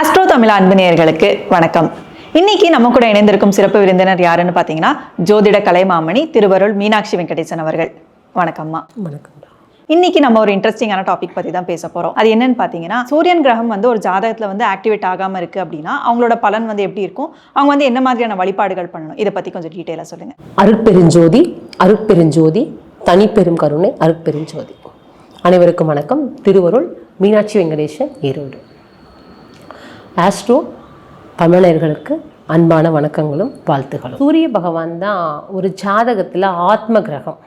Astro Tamil அன்பினியர்களுக்கு வணக்கம். இன்னைக்கு நம்ம கூட இணைந்திருக்கும் சிறப்பு விருந்தினர் யாருன்னு பார்த்தீங்கன்னா ஜோதிட கலைமாமணி திருவருள் மீனாட்சி வெங்கடேசன் அவர்கள். வணக்கம்மா. வணக்கம் இன்னைக்கு நம்ம ஒரு இன்ட்ரெஸ்டிங்கான டாபிக் பத்தி தான் பேச போறோம். அது என்னன்னு பார்த்தீங்கன்னா சூரியன் கிரகம் வந்து ஒரு ஜாதகத்துல வந்து ஆக்டிவேட் ஆகாம இருக்கு அப்படின்னா அவங்களோட பலன் வந்து எப்படி இருக்கும்? அவங்க வந்து என்ன மாதிரியான வழிபாடுகள் பண்ணணும்? இதை பத்தி கொஞ்சம் டீட்டெயிலாக சொல்லுங்க. அருட்பெருஞ்சோதி அருட்பெருஞ்சோதி தனிப்பெரும் கருணை அருட்பெருஞ்சோதி. அனைவருக்கும் வணக்கம். திருவருள் மீனாட்சி வெங்கடேசன் ஈரோடு. ஆஸ்ட்ரோ தமிழர்களுக்கு அன்பான வணக்கங்களும் வாழ்த்துகளும். சூரிய பகவான் தான் ஒரு ஜாதகத்தில் ஆத்ம கிரகம்.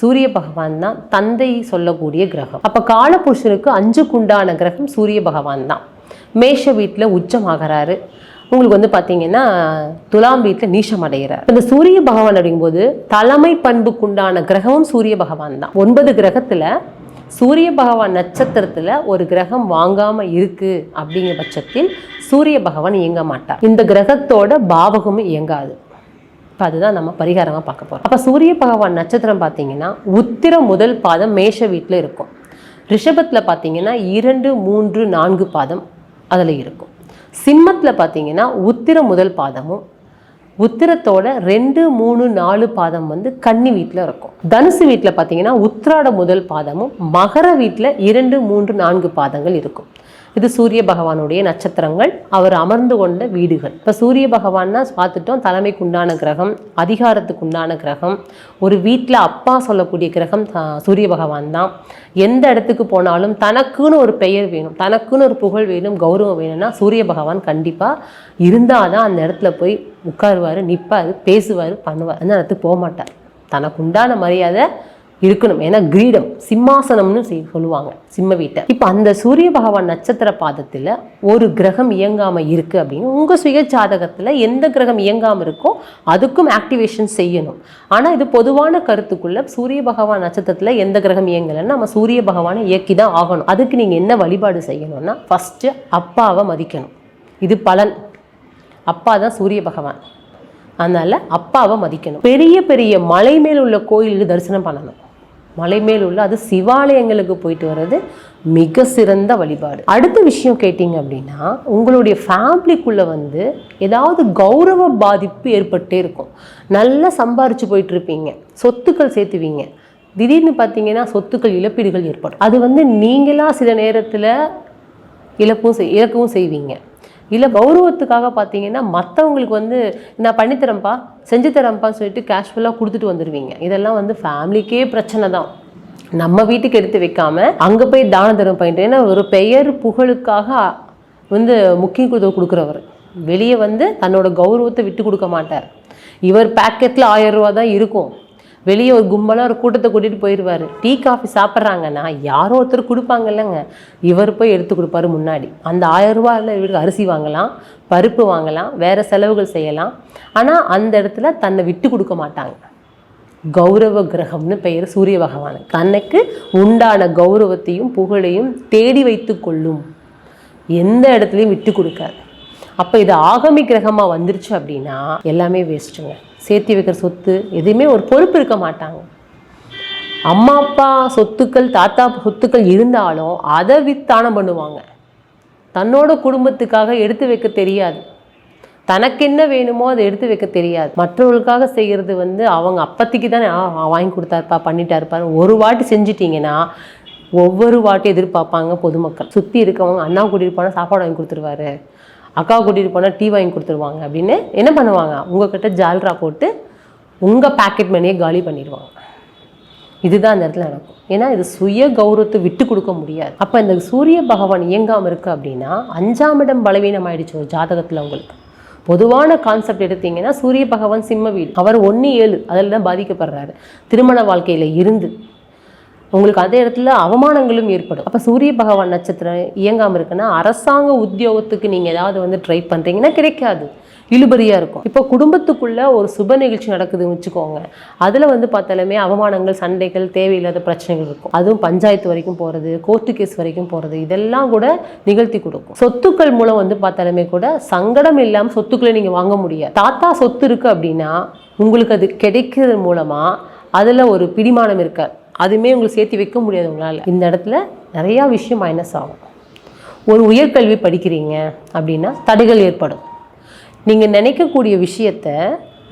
சூரிய பகவான் தான் தந்தை சொல்லக்கூடிய கிரகம். அப்போ காலபுருஷனுக்கு அஞ்சுக்குண்டான கிரகம் சூரிய பகவான் தான். மேஷ வீட்டில் உச்சமாகறாரு. உங்களுக்கு வந்து பார்த்தீங்கன்னா துலாம் வீட்டில் நீஷம் அடைகிறார் இந்த சூரிய பகவான் அப்படிங்கும்போது தலைமை பண்புக்குண்டான கிரகமும் சூரிய பகவான் தான். ஒன்பது கிரகத்தில் சூரிய பகவான் நட்சத்திரத்தில் ஒரு கிரகம் வாங்காமல் இருக்குது அப்படிங்கிற பட்சத்தில் சூரிய பகவான் இயங்க மாட்டார். இந்த கிரகத்தோட பாவகமும் இயங்காது. இப்போ அதுதான் நம்ம பரிகாரமாக பார்க்க போகிறோம் அப்போ சூரிய பகவான் நட்சத்திரம் பார்த்தீங்கன்னா உத்திர முதல் பாதம் மேஷ வீட்டில் இருக்கும். ரிஷபத்தில் பார்த்தீங்கன்னா இரண்டு மூன்று நான்கு பாதம் அதில் இருக்கும். சிம்மத்தில் பார்த்தீங்கன்னா உத்திர முதல் பாதமும் உத்திரத்தோட ரெண்டு மூணு நாலு பாதம் வந்து கன்னி வீட்டில் இருக்கும். தனுசு வீட்டில் பார்த்தீங்கன்னா உத்திராட முதல் பாதமும் மகர வீட்டில் இரண்டு மூன்று நான்கு பாதங்கள் இருக்கும். இது சூரிய பகவானுடைய நட்சத்திரங்கள். அவர் அமர்ந்து கொண்ட வீடுகள். இப்போ சூரிய பகவான்னா பார்த்துட்டோம் தலைமைக்கு உண்டான கிரகம் அதிகாரத்துக்கு உண்டான கிரகம். ஒரு வீட்டில் அப்பா சொல்லக்கூடிய கிரகம் சூரிய பகவான் தான். எந்த இடத்துக்கு போனாலும் தனக்குன்னு ஒரு பெயர் வேணும் தனக்குன்னு ஒரு புகழ் வேணும் கௌரவம் வேணும்னா சூரிய பகவான் கண்டிப்பாக இருந்தால் தான் அந்த இடத்துல போய் உட்காருவார் நிற்பார் பேசுவார் பண்ணுவார். அந்த இடத்துக்கு போக மாட்டார். தனக்கு உண்டான மரியாதை இருக்கணும். ஏன்னா கிரீடம் சிம்மாசனம்னு செய்- சொல்லுவாங்க சிம்ம வீட்டை. இப்போ அந்த சூரிய பகவான் நட்சத்திர பாதத்தில் ஒரு கிரகம் இயங்காமல் இருக்கு அப்படின்னு உங்கள் சுய ஜாதகத்தில் எந்த கிரகம் இயங்காமல் இருக்கோ அதுக்கும் ஆக்டிவேஷன் செய்யணும். ஆனால் இது பொதுவான கருத்துக்குள்ள சூரிய பகவான் நட்சத்திரத்தில் எந்த கிரகம் இயங்கலைன்னா நம்ம சூரிய பகவானை இயக்கி தான் ஆகணும். அதுக்கு நீங்கள் என்ன வழிபாடு செய்யணும்னா ஃபஸ்ட்டு அப்பாவை மதிக்கணும். இது பலன். அப்பா தான் சூரிய பகவான். அதனால் அப்பாவை மதிக்கணும். பெரிய பெரிய மலை மேல் உள்ள கோயிலுக்கு தரிசனம் பண்ணணும். மலை மேல் உள்ள அது சிவாலயங்களுக்கு போயிட்டு வர்றது மிக சிறந்த வழிபாடு. அடுத்த விஷயம் கேட்டிங்க அப்படின்னா உங்களுடைய ஃபேமிலிக்குள்ளே வந்து ஏதாவது கௌரவ பாதிப்பு ஏற்பட்டே இருக்கும். நல்லா சம்பாரிச்சு போயிட்டுருப்பீங்க. சொத்துக்கள் சேர்த்துவீங்க. திடீர்னு பார்த்தீங்கன்னா சொத்துக்கள் இழப்பீடுகள் ஏற்படும். அது வந்து நீங்களாக சில நேரத்தில் இழப்பும் செய் இழக்கவும் செய்வீங்க. இல்லை கௌரவத்துக்காக பார்த்தீங்கன்னா மற்றவங்களுக்கு வந்து நான் பண்ணித்தரேன்ப்பா செஞ்சு தரேன்ப்பான்னு சொல்லிட்டு கேஷ்ஃபுல்லாக கொடுத்துட்டு வந்துடுவீங்க இதெல்லாம் வந்து ஃபேமிலிக்கே பிரச்சனை தான். நம்ம வீட்டுக்கு எடுத்து வைக்காம அங்கே போய் தானம் தரும் பண்ணிட்டு ஏன்னா ஒரு பெயர் புகழுக்காக வந்து முக்கியத்துவம் கொடுக்குறவர். வெளியே வந்து தன்னோட கௌரவத்தை விட்டு கொடுக்க மாட்டார். இவர் பேக்கெட்டில் ஆயிரம் ரூபா தான் இருக்கும். வெளியே ஒரு கும்பலாக ஒரு கூட்டத்தை கூட்டிகிட்டு போயிடுவார் டீ காஃபி சாப்பிட்றாங்கன்னா யாரோ ஒருத்தர் கொடுப்பாங்கல்லங்க இவர் போய் எடுத்து கொடுப்பாரு முன்னாடி. அந்த ஆயிரம் ரூபாயில் இவருக்கு அரிசி வாங்கலாம் பருப்பு வாங்கலாம் வேறு செலவுகள் செய்யலாம். ஆனால் அந்த இடத்துல தன்னை விட்டு கொடுக்க மாட்டாங்க. கௌரவ கிரகம்னு பெயர் சூரிய பகவான். தனக்கு உண்டான கௌரவத்தையும் புகழையும் தேடி வைத்து கொள்ளும். எந்த இடத்துலையும் விட்டு கொடுக்காது. அப்போ இது ஆகமி கிரகமாக வந்துருச்சு அப்படின்னா எல்லாமே வேஸ்ட்டுங்க சேர்த்து வைக்கிற சொத்து எதுவுமே ஒரு பொறுப்பு இருக்க மாட்டாங்க. அம்மா அப்பா சொத்துக்கள் தாத்தா சொத்துக்கள் இருந்தாலும் அதை வித்தானம் பண்ணுவாங்க. தன்னோட குடும்பத்துக்காக எடுத்து வைக்க தெரியாது. தனக்கு என்ன வேணுமோ அதை எடுத்து வைக்க தெரியாது. மற்றவர்களுக்காக செய்கிறது வந்து அவங்க அப்பத்திக்கு தானே வாங்கி கொடுத்தாருப்பா பண்ணிட்டாருப்பாரு ஒரு வாட்டி செஞ்சிட்டிங்கன்னா ஒவ்வொரு வாட்டி எதிர்பார்ப்பாங்க பொதுமக்கள். சுற்றி இருக்கவங்க அண்ணா கூட்டிகிட்டு போனால் சாப்பாடு வாங்கி கொடுத்துருவாரு. அக்கா கூட்டிகிட்டு போனால் டீ வாங்கி கொடுத்துருவாங்க அப்படின்னு என்ன பண்ணுவாங்க? உங்ககிட்ட ஜால்ரா போட்டு உங்கள் பேக்கெட் மணியை காலி பண்ணிடுவாங்க. இதுதான் அந்த இடத்துல நடக்கும். ஏன்னா இது சுய கௌரவத்தை விட்டு கொடுக்க முடியாது. அப்போ இந்த சூரிய பகவான் இயங்காமல் இருக்குது அப்படின்னா அஞ்சாம் இடம் பலவீனம் ஆயிடுச்சு ஒரு ஜாதகத்தில் உங்களுக்கு. பொதுவான கான்செப்ட் எடுத்தீங்கன்னா சூரிய பகவான் சிம்ம வீடு. அவர் ஒன்று ஏழு அதில் தான் பாதிக்கப்படுறாரு. திருமண வாழ்க்கையில் இருந்து. உங்களுக்கு அதே இடத்துல அவமானங்களும் ஏற்படும். அப்போ சூரிய பகவான் நட்சத்திரம் இயங்காமல் இருக்குன்னா அரசாங்க உத்தியோகத்துக்கு நீங்கள் ஏதாவது வந்து ட்ரை பண்ணுறீங்கன்னா கிடைக்காது. இழுபறியாக இருக்கும். இப்போ குடும்பத்துக்குள்ள ஒரு சுப நிகழ்ச்சி நடக்குதுன்னு வச்சுக்கோங்க. அதில் வந்து பார்த்தாலுமே அவமானங்கள் சண்டைகள் தேவையில்லாத பிரச்சனைகள் இருக்கும். அதுவும் பஞ்சாயத்து வரைக்கும் போகிறது கோர்ட்டு கேஸ் வரைக்கும் போகிறது இதெல்லாம் கூட நிகழ்த்தி கொடுக்கும். சொத்துக்கள் மூலம் வந்து பார்த்தாலுமே கூட சங்கடம் இல்லாமல் சொத்துக்களை நீங்கள் வாங்க முடியாது. தாத்தா சொத்து இருக்குது அப்படின்னா உங்களுக்கு அது கிடைக்கிறது மூலமாக அதில் ஒரு பிடிமானம் இருக்காது அதுவுமே உங்களுக்கு சேர்த்து வைக்க முடியாது உங்களால். இந்த இடத்துல நிறையா விஷயம் மைனஸ் ஆகும். ஒரு உயர்கல்வி படிக்கிறீங்க அப்படின்னா தடைகள் ஏற்படும். நீங்கள் நினைக்கக்கூடிய விஷயத்த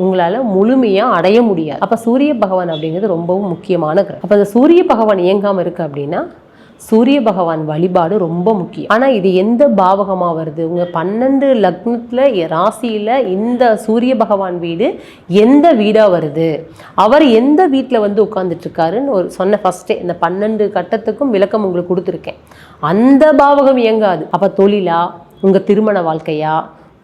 உங்களால் முழுமையாக அடைய முடியாது. அப்போ சூரிய பகவான் அப்படிங்கிறது ரொம்பவும் முக்கியமான கிரகம். அப்போ அந்த சூரிய பகவான் இயங்காமல் இருக்குது அப்படின்னா சூரிய பகவான் வழிபாடு ரொம்ப முக்கியம். ஆனால் இது எந்த பாவகமாக வருது? உங்கள் பன்னெண்டு லக்னத்தில் ராசியில் இந்த சூரிய பகவான் வீடு எந்த வீடாக வருது? அவர் எந்த வீட்டில் வந்து உட்காந்துட்ருக்காருன்னு ஒரு சொன்ன ஃபஸ்ட்டே இந்த பன்னெண்டு கட்டத்துக்கும் விளக்கம் உங்களுக்கு கொடுத்துருக்கேன். அந்த பாவகம் இயங்காது. அப்போ தொழிலா? உங்கள் திருமண வாழ்க்கையா?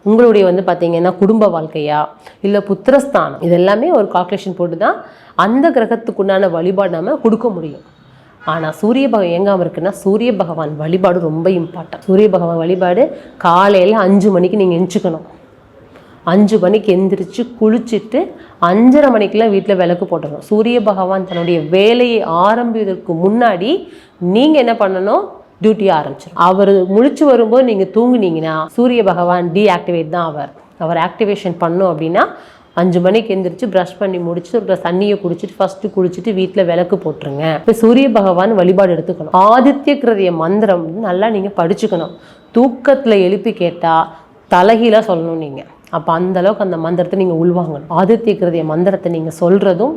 உங்களுடைய வந்து பார்த்தீங்கன்னா குடும்ப வாழ்க்கையா? இல்லை புத்திரஸ்தானம்? இதெல்லாமே ஒரு கால்குலேஷன் போட்டு தான் அந்த கிரகத்துக்குண்டான வழிபாடு நம்ம கொடுக்க முடியும். ஆனால் சூரிய பகவான் இயங்காமல் இருக்குன்னா சூரிய பகவான் வழிபாடு ரொம்ப இம்பார்ட்டன்ட் சூரிய பகவான் வழிபாடு காலையில் அஞ்சு மணிக்கு நீங்கள் எஞ்சிக்கணும் அஞ்சு மணிக்கு எந்திரிச்சு குளிச்சுட்டு அஞ்சரை மணிக்கெல்லாம் வீட்டில் விளக்கு போட்டுடணும் சூரிய பகவான் தன்னுடைய வேலையை ஆரம்பிப்பதற்கு முன்னாடி நீங்கள் என்ன பண்ணணும்? டியூட்டியை ஆரம்பிச்சிடும் அவர் முழிச்சு வரும்போது நீங்கள் தூங்குனீங்கன்னா சூரிய பகவான் டீஆக்டிவேட் தான் அவர் அவர் ஆக்டிவேஷன் பண்ணோம் அப்படின்னா அஞ்சு மணிக்கு எந்திரிச்சு ப்ரஷ் பண்ணி முடிச்சுட்டு ஒரு தண்ணியை குடிச்சிட்டு ஃபஸ்ட்டு குளிச்சுட்டு வீட்டில் விளக்கு போட்டுருங்க. இப்போ சூரிய பகவான் வழிபாடு எடுத்துக்கணும். ஆதித்ய கிருதிய மந்திரம் நல்லா நீங்கள் படிச்சுக்கணும். தூக்கத்தில் எழுப்பி கேட்டால் தலைகீழாக சொல்லணும் நீங்கள் அப்போ அந்த அளவுக்கு அந்த மந்திரத்தை நீங்கள் உள்வாங்கணும். ஆதித்ய கிருதிய மந்திரத்தை நீங்கள் சொல்கிறதும்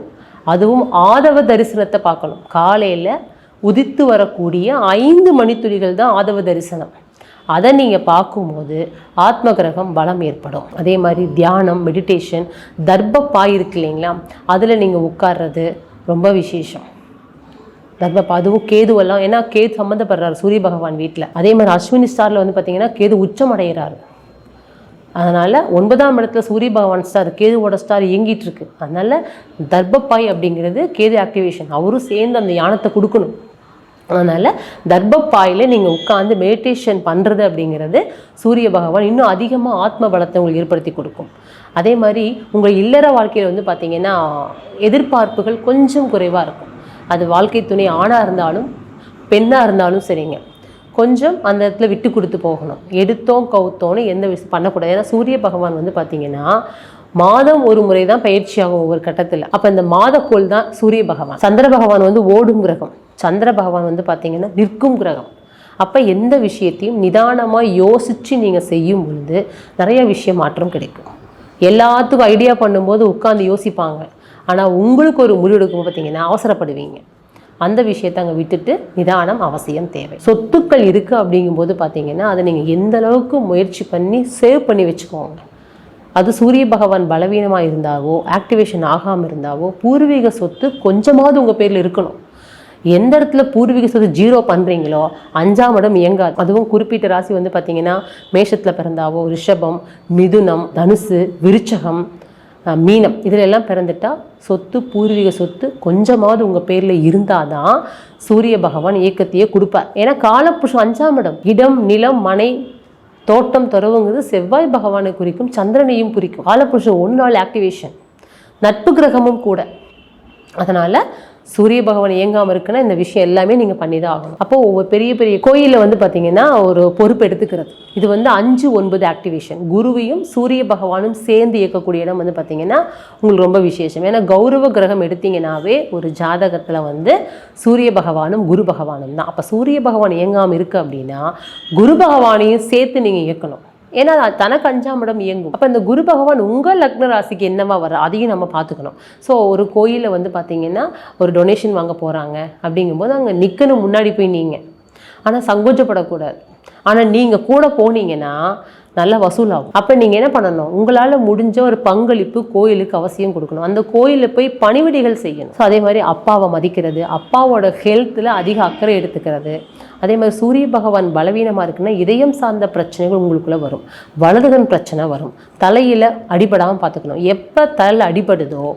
அதுவும் ஆதவ தரிசனத்தை பார்க்கணும். காலையில் உதித்து வரக்கூடிய ஐந்து மணித்துளிகள் தான் ஆதவ தரிசனம். அதை நீங்கள் பார்க்கும்போது ஆத்ம கிரகம் பலம் ஏற்படும். அதே மாதிரி தியானம் மெடிடேஷன் தர்ப்பப்பாய் இருக்கு இல்லைங்களா? அதில் நீங்கள் உட்கார்றது ரொம்ப விசேஷம். தர்ப்பப்பா அதுவும் கேதுவெல்லாம் ஏன்னா கேது சம்மந்தப்படுறாரு சூரிய பகவான் வீட்டில் அதே மாதிரி அஸ்வினி ஸ்டாரில் வந்து பார்த்தீங்கன்னா கேது உச்சம் அடைகிறாரு அதனால் ஒன்பதாம் இடத்துல சூரிய பகவான் ஸ்டார் கேதுவோட ஸ்டார் இயங்கிட்டு இருக்கு. அதனால் தர்ப்பப்பாய் அப்படிங்கிறது கேது ஆக்டிவேஷன் அவரும் சேர்ந்து அந்த யானத்தை கொடுக்கணும். அதனால் தர்ப்பப்பாயில் நீங்கள் உட்காந்து மெடிடேஷன் பண்ணுறது அப்படிங்கிறது சூரிய பகவான் இன்னும் அதிகமாக ஆத்ம பலத்தை உங்களுக்கு ஏற்படுத்தி கொடுக்கும். அதே மாதிரி உங்கள் இல்லற வாழ்க்கையில் வந்து பார்த்திங்கன்னா எதிர்பார்ப்புகள் கொஞ்சம் குறைவாக இருக்கும். அது வாழ்க்கை துணை ஆணாக இருந்தாலும் பெண்ணாக இருந்தாலும் சரிங்க. கொஞ்சம் அந்த இடத்துல விட்டு கொடுத்து போகணும். எடுத்தோம் கவுத்தோன்னு எந்த விஷயம் பண்ணக்கூடாது. ஏன்னா சூரிய பகவான் வந்து பார்த்திங்கன்னா மாதம் ஒரு முறை தான் பயிற்சியாகும் ஒவ்வொரு கட்டத்தில். அப்போ இந்த மாதக்கோள் தான் சூரிய பகவான். சந்திர பகவான் வந்து ஓடும் கிரகம். சந்திர பகவான் வந்து பார்த்திங்கன்னா நிற்கும் கிரகம். அப்போ எந்த விஷயத்தையும் நிதானமாக யோசித்து நீங்கள் செய்யும் பொழுது நிறைய விஷயம் மாற்றம் கிடைக்கும். எல்லாத்துக்கும் ஐடியா பண்ணும்போது உட்காந்து யோசிப்பாங்க. ஆனால் உங்களுக்கு ஒரு முடிவெடுக்கும் பார்த்தீங்கன்னா அவசரப்படுவீங்க. அந்த விஷயத்தை அங்கே விட்டுட்டு நிதானம் அவசியம் தேவை. சொத்துக்கள் இருக்குது அப்படிங்கும்போது பார்த்தீங்கன்னா அதை நீங்கள் எந்த அளவுக்கு முயற்சி பண்ணி சேவ் பண்ணி வச்சுக்கோங்க. அது சூரிய பகவான் பலவீனமாக இருந்தாவோ ஆக்டிவேஷன் ஆகாமல் இருந்தாவோ பூர்வீக சொத்து கொஞ்சமாவது உங்கள் பேரில் இருக்கணும். எந்த இடத்துல பூர்வீக சொத்து ஜீரோ பண்ணுறீங்களோ அஞ்சாம் இடம் இயங்காது. அதுவும் குறிப்பிட்ட ராசி வந்து பார்த்தீங்கன்னா மேஷத்தில் பிறந்தாவோ ரிஷபம் மிதுனம் தனுசு விருச்சகம் மீனம். இதில் எல்லாம் பிறந்துட்டா சொத்து பூர்வீக சொத்து கொஞ்சமாவது உங்கள் பேரில் இருந்தால் தான் சூரிய பகவான் இயக்கத்தையே கொடுப்பார். ஏன்னா காலப்புஷம் அஞ்சாம் இடம். இடம் நிலம் மனை தோட்டம் துறவுங்கிறது செவ்வாய் பகவானை குறிக்கும் சந்திரனையும் குறிக்கும். காலப்புருஷன் ஒன் நாள் ஆக்டிவேஷன் நட்பு கிரகமும் கூட. அதனால் சூரிய பகவான் இயங்காமல் இருக்குன்னா இந்த விஷயம் எல்லாமே நீங்கள் பண்ணி தான் ஆகணும். அப்போ ஒவ்வொரு பெரிய பெரிய கோயிலில் வந்து பார்த்தீங்கன்னா ஒரு பொறுப்பு எடுத்துக்கிறது. இது வந்து அஞ்சு ஒன்பது ஆக்டிவேஷன் குருவையும் சூரிய பகவானும் சேர்ந்து இயக்கக்கூடிய இடம் வந்து பார்த்தீங்கன்னா உங்களுக்கு ரொம்ப விசேஷம். ஏன்னா கௌரவ கிரகம் எடுத்தீங்கன்னாவே ஒரு ஜாதகத்தில் வந்து சூரிய பகவானும் குரு பகவானும் தான். அப்போ சூரிய பகவான் இயங்காமல் இருக்குது அப்படின்னா குரு பகவானையும் சேர்த்து நீங்கள் இயக்கணும். ஏன்னா அது தனக்கு அஞ்சாமிடம் இயங்கும். அப்போ இந்த குரு பகவான் உங்கள் லக்ன ராசிக்கு என்னவா வர அதையும் நம்ம பார்த்துக்கணும். ஸோ ஒரு கோயிலில் வந்து பார்த்தீங்கன்னா ஒரு டொனேஷன் வாங்க போகிறாங்க அப்படிங்கும்போது அங்கே நிற்கணும் முன்னாடி போய் நீங்கள் ஆனால் சங்கோச்சப்படக்கூடாது ஆனால் நீங்கள் கூட போனீங்கன்னா நல்லா வசூலாகும். அப்போ நீங்கள் என்ன பண்ணணும்? உங்களால் முடிஞ்ச ஒரு பங்களிப்பு கோயிலுக்கு அவசியம் கொடுக்கணும். அந்த கோயிலில் போய் பணிவிடைகள் செய்யணும். ஸோ அதே மாதிரி அப்பாவை மதிக்கிறது அப்பாவோட ஹெல்த்தில் அதிக அக்கறை எடுத்துக்கிறது. அதே மாதிரி சூரிய பகவான் பலவீனமாக இருக்குன்னா இதயம் சார்ந்த பிரச்சனைகள் உங்களுக்குள்ளே வரும். வலதுகன் பிரச்சனை வரும். தலையில் அடிபடாமல் பார்த்துக்கணும். எப்போ தலையில் அடிபடுதோ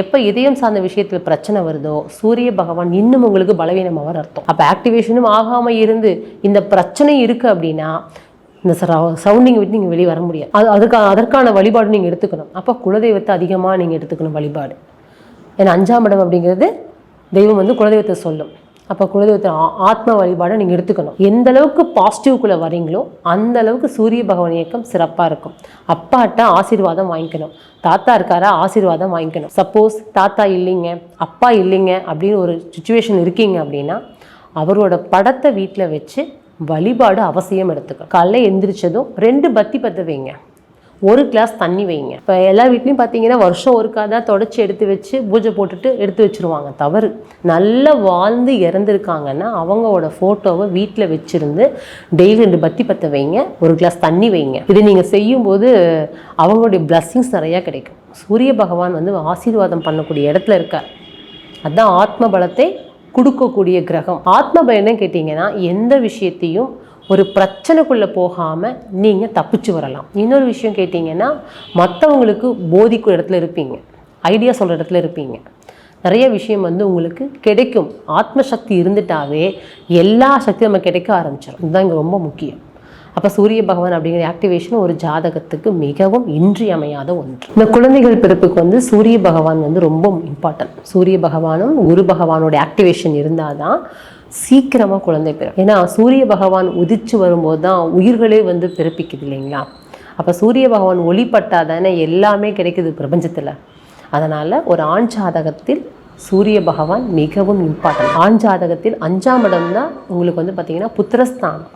எப்போ இதயம் சார்ந்த விஷயத்தில் பிரச்சனை வருதோ சூரிய பகவான் இன்னும் உங்களுக்கு பலவீனமாக அர்த்தம். அப்போ ஆக்டிவேஷனும் ஆகாமல் இருந்து இந்த பிரச்சனை இருக்குது அப்படின்னா இந்த சவுண்டிங் விட்டு நீங்கள் வெளியே வர முடியாது. அது அதுக்கான அதற்கான வழிபாடு நீங்கள் எடுத்துக்கணும். அப்போ குலதெய்வத்தை அதிகமாக நீங்கள் எடுத்துக்கணும் வழிபாடு. ஏன்னா அஞ்சாம் இடம் அப்படிங்கிறது தெய்வம் வந்து குலதெய்வத்தை சொல்லும். அப்போ குலதெய்வத்தை ஆ- ஆத்ம வழிபாடை நீங்கள் எடுத்துக்கணும். எந்த அளவுக்கு பாசிட்டிவ்குள்ளே வரீங்களோ அந்த அளவுக்கு சூரிய பகவான் இயக்கம் சிறப்பாக இருக்கும். அப்பாட்ட ஆசீர்வாதம் வாங்கிக்கணும். தாத்தா இருக்காரா ஆசீர்வாதம் வாங்கிக்கணும். சப்போஸ் தாத்தா இல்லைங்க அப்பா இல்லைங்க அப்படின்னு ஒரு சுச்சுவேஷன் இருக்கீங்க அப்படின்னா அவரோட படத்தை வீட்டில் வச்சு வழிபாடு அவசியம் எடுத்துக்கணும் காலைல எந்திரிச்சதும் ரெண்டு பத்தி பற்ற வைங்க. ஒரு கிளாஸ் தண்ணி வைங்க. இப்போ எல்லா வீட்லேயும் பார்த்தீங்கன்னா வருஷம் ஒருக்கா தான் தொடச்சி எடுத்து வச்சு பூஜை போட்டுட்டு எடுத்து வச்சிருவாங்க. தவறு. நல்லா வாழ்ந்து இறந்துருக்காங்கன்னா அவங்களோட ஃபோட்டோவை வீட்டில் வச்சுருந்து டெய்லி ரெண்டு பத்தி பற்ற வைங்க. ஒரு கிளாஸ் தண்ணி வைங்க. இது நீங்கள் செய்யும்போது அவங்களுடைய பிளஸ்ஸிங்ஸ் நிறையா கிடைக்கும். சூரிய பகவான் வந்து ஆசீர்வாதம் பண்ணக்கூடிய இடத்துல இருக்கார். அதுதான் ஆத்ம பலத்தை கொடுக்கக்கூடிய கிரகம். ஆத்ம பலம் கேட்டிங்கன்னா எந்த விஷயத்தையும் ஒரு பிரச்சனைக்குள்ளே போகாமல் நீங்கள் தப்பிச்சு வரலாம். இன்னொரு விஷயம் கேட்டிங்கன்னா மற்றவங்களுக்கு போதிக்கிற இடத்துல இருப்பீங்க. ஐடியா சொல்கிற இடத்துல இருப்பீங்க. நிறைய விஷயம் வந்து உங்களுக்கு கிடைக்கும். ஆத்ம சக்தி இருந்துட்டாவே எல்லா சக்தியும் நம்ம கிடைக்க ஆரம்பிச்சிடும் இதுதான் இங்கே ரொம்ப முக்கியம். அப்போ சூரிய பகவான் அப்படிங்கிற ஆக்டிவேஷன் ஒரு ஜாதகத்துக்கு மிகவும் இன்றியமையாத ஒன்று. இந்த குழந்தைகள் பிறப்புக்கு வந்து சூரிய பகவான் வந்து ரொம்ப இம்பார்ட்டன்ட் சூரிய பகவானும் குரு பகவானோட ஆக்டிவேஷன் இருந்தால் தான் சீக்கிரமாக குழந்தை பிறக்கும். ஏன்னா சூரிய பகவான் உதிச்சு வரும்போது தான் உயிர்களே வந்து பிறப்பிக்குது இல்லைங்களா? அப்போ சூரிய பகவான் ஒளிப்பட்டால் தானே எல்லாமே கிடைக்குது பிரபஞ்சத்தில். அதனால் ஒரு ஆண் ஜாதகத்தில் சூரிய பகவான் மிகவும் இம்பார்ட்டன்ட் ஆண் ஜாதகத்தில் அஞ்சாம் இடம் தான் உங்களுக்கு வந்து பார்த்திங்கன்னா புத்திரஸ்தானம்.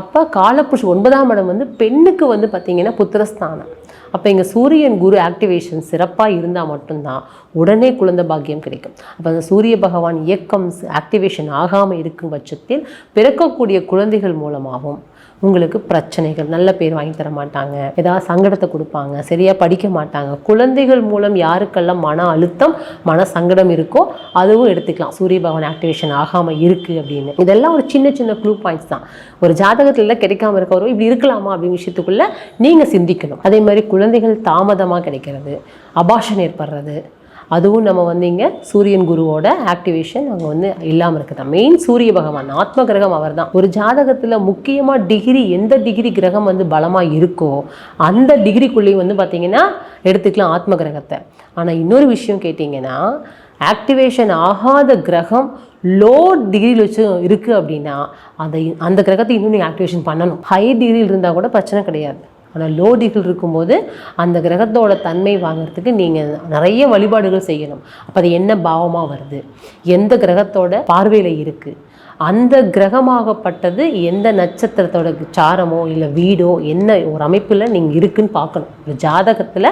அப்போ காலப்புஷ் ஒன்பதாம் இடம் வந்து பெண்ணுக்கு வந்து பார்த்திங்கன்னா புத்திரஸ்தானம். அப்போ இங்கே சூரியன் குரு ஆக்டிவேஷன் சிறப்பாக இருந்தால் மட்டும்தான் உடனே குழந்தை பாக்கியம் கிடைக்கும். அப்போ அந்த சூரிய பகவான் இயக்கம் ஆக்டிவேஷன் ஆகாமல் இருக்கும் பட்சத்தில் பிறக்கக்கூடிய குழந்தைகள் மூலமாகவும் உங்களுக்கு பிரச்சனைகள் நல்ல பேர் வாங்கி தர மாட்டாங்க ஏதாவது சங்கடத்தை கொடுப்பாங்க சரியாக படிக்க மாட்டாங்க. குழந்தைகள் மூலம் யாருக்கெல்லாம் மன அழுத்தம் மன சங்கடம் இருக்கோ அதுவும் எடுத்துக்கலாம். சூரிய பகவான் ஆக்டிவேஷன் ஆகாமல் இருக்குது அப்படின்னு. இதெல்லாம் ஒரு சின்ன சின்ன க்ளூ பாயிண்ட்ஸ் தான். ஒரு ஜாதகத்தில் கிடைக்காம இருக்கவரோ இப்படி இருக்கலாமா அப்படின்னு விஷயத்துக்குள்ளே நீங்கள் சிந்திக்கணும். அதே மாதிரி குழந்தைகள் தாமதமாக கிடைக்கிறது அபாஷன் ஏற்படுறது அதுவும் நம்ம வந்து இங்கே சூரியன் குருவோட ஆக்டிவேஷன் அங்கே வந்து இல்லாமல் இருக்குது மெயின் சூரிய பகவான் ஆத்ம கிரகம் அவர் தான் ஒரு ஜாதகத்தில் முக்கியமாக டிகிரி எந்த டிகிரி கிரகம் வந்து பலமாக இருக்கோ அந்த டிகிரிக்குள்ளேயும் வந்து பார்த்தீங்கன்னா எடுத்துக்கலாம் ஆத்ம கிரகத்தை. ஆனால் இன்னொரு விஷயம் கேட்டிங்கன்னா ஆக்டிவேஷன் ஆகாத கிரகம் லோ டிகிரியில் வச்சு இருக்குது அப்படின்னா அதை அந்த கிரகத்தை இன்னும் நீங்கள் ஆக்டிவேஷன் பண்ணணும். ஹை டிகிரியில் இருந்தால் கூட பிரச்சனை கிடையாது. ஆனால் லோடிகள் இருக்கும்போது அந்த கிரகத்தோட தன்மை வாங்குறதுக்கு நீங்கள் நிறைய வழிபாடுகள் செய்யணும். அப்போ அது என்ன பாவமாக வருது? எந்த கிரகத்தோட பார்வையில் இருக்குது அந்த கிரகமாகப்பட்டது எந்த நட்சத்திரத்தோட சாரமோ இல்லை வீடோ என்ன ஒரு அமைப்பில் நீங்கள் இருக்குன்னு பார்க்கணும். ஒரு ஜாதகத்தில்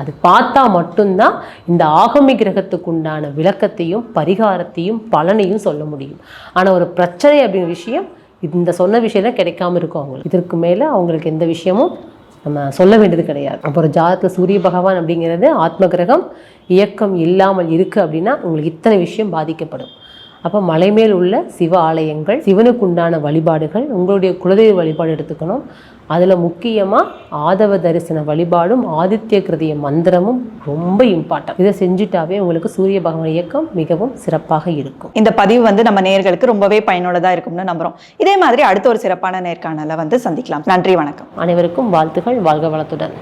அது பார்த்தா மட்டும்தான் இந்த ஆகமி கிரகத்துக்கு உண்டான விளக்கத்தையும் பரிகாரத்தையும் பலனையும் சொல்ல முடியும். ஆனால் ஒரு பிரச்சனை அப்படிங்கிற விஷயம் இந்த சொன்ன விஷயம் கிடைக்காம இருக்கும் அவங்களுக்கு. இதற்கு மேலே அவங்களுக்கு எந்த விஷயமும் நம்ம சொல்ல வேண்டியது கிடையாது. அப்புறம் ஒரு ஜாதகத்தில் சூரிய பகவான் அப்படிங்கிறது ஆத்ம கிரகம் இயக்கம் இல்லாமல் இருக்குது அப்படின்னா உங்களுக்கு இத்தனை விஷயம் பாதிக்கப்படும். அப்போ மலை மேல் உள்ள சிவ ஆலயங்கள் சிவனுக்கு உண்டான வழிபாடுகள் உங்களுடைய குலதெய்வ வழிபாடு எடுத்துக்கணும். அதில் முக்கியமாக ஆதவ தரிசன வழிபாடும் ஆதித்ய கிருதிய மந்திரமும் ரொம்ப இம்பார்ட்டன்ட் இதை செஞ்சுட்டாவே உங்களுக்கு சூரிய பகவான் இயக்கம் மிகவும் சிறப்பாக இருக்கும். இந்த பதிவு வந்து நம்ம நேயர்களுக்கு ரொம்பவே பயனுள்ளதா இருக்கும்னு நம்புறோம். இதே மாதிரி அடுத்த ஒரு சிறப்பான நேர்காணலை வந்து சந்திக்கலாம். நன்றி வணக்கம். அனைவருக்கும் வாழ்த்துக்கள் வாழ்க வளத்துடன்.